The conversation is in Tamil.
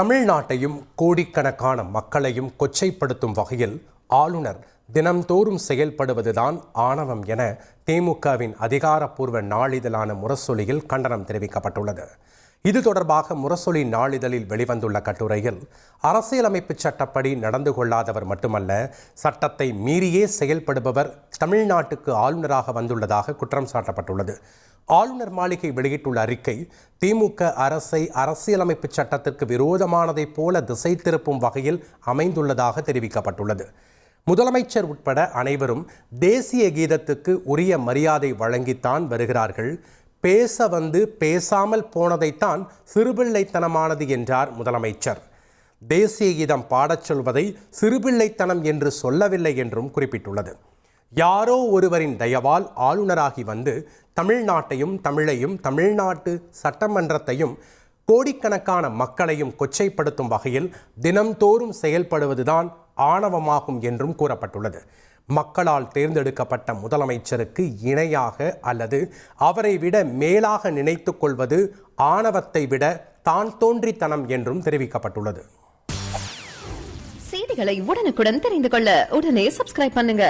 தமிழ்நாட்டையும் கோடிக்கணக்கான மக்களையும் கொச்சைப்படுத்தும் வகையில் ஆளுநர் தினம்தோறும் செயல்படுவதுதான் ஆணவம் என திமுகவின் அதிகாரப்பூர்வ நாளிதழான முரசொலியில் கண்டனம் தெரிவிக்கப்பட்டுள்ளது. இது தொடர்பாக முரசொலி நாளிதழில் வெளிவந்துள்ள கட்டுரையில் அரசியலமைப்பு சட்டப்படி நடந்து கொள்ளாதவர் மட்டுமல்ல சட்டத்தை மீறியே செயல்படுபவர் தமிழ்நாட்டுக்கு ஆளுநராக வந்துள்ளதாக குற்றம் சாட்டப்பட்டுள்ளது. ஆளுநர் மாளிகை வெளியிட்டுள்ள அறிக்கை திமுக அரசை அரசியலமைப்பு சட்டத்திற்கு விரோதமானதைப் போல திசை திருப்பும் வகையில் அமைந்துள்ளதாக தெரிவிக்கப்பட்டுள்ளது. முதலமைச்சர் உட்பட அனைவரும் தேசிய கீதத்துக்கு உரிய மரியாதை வழங்கித்தான் வருகிறார்கள். பேச வந்து பேசாமல் போனதைத்தான் சிறுபிள்ளைத்தனமானது என்றார் முதலமைச்சர். தேசிய கீதம் பாடச் சொல்வதை சிறுபிள்ளைத்தனம் என்று சொல்லவில்லை என்றும் குறிப்பிட்டுள்ளது. யாரோ ஒருவரின் தயவால் ஆளுநராகி வந்து தமிழ்நாட்டையும் தமிழையும் தமிழ்நாட்டு சட்டமன்றத்தையும் கோடிக்கணக்கான மக்களையும் கொச்சைப்படுத்தும் வகையில் தினம்தோறும் செயல்படுவதுதான் ஆணவமாகும் என்றும் கூறப்பட்டுள்ளது. மக்களால் தேர்ந்தெடுக்கப்பட்ட முதலமைச்சருக்கு இணையாக அல்லது அவரை விட மேலாக நினைத்துக் கொள்வது ஆணவத்தை விட தான் தோன்றித்தனம் என்றும் தெரிவிக்கப்பட்டுள்ளது. செய்திகளை உடனுக்குடன் தெரிந்து கொள்ள உடனே சப்ஸ்கிரைப் பண்ணுங்க.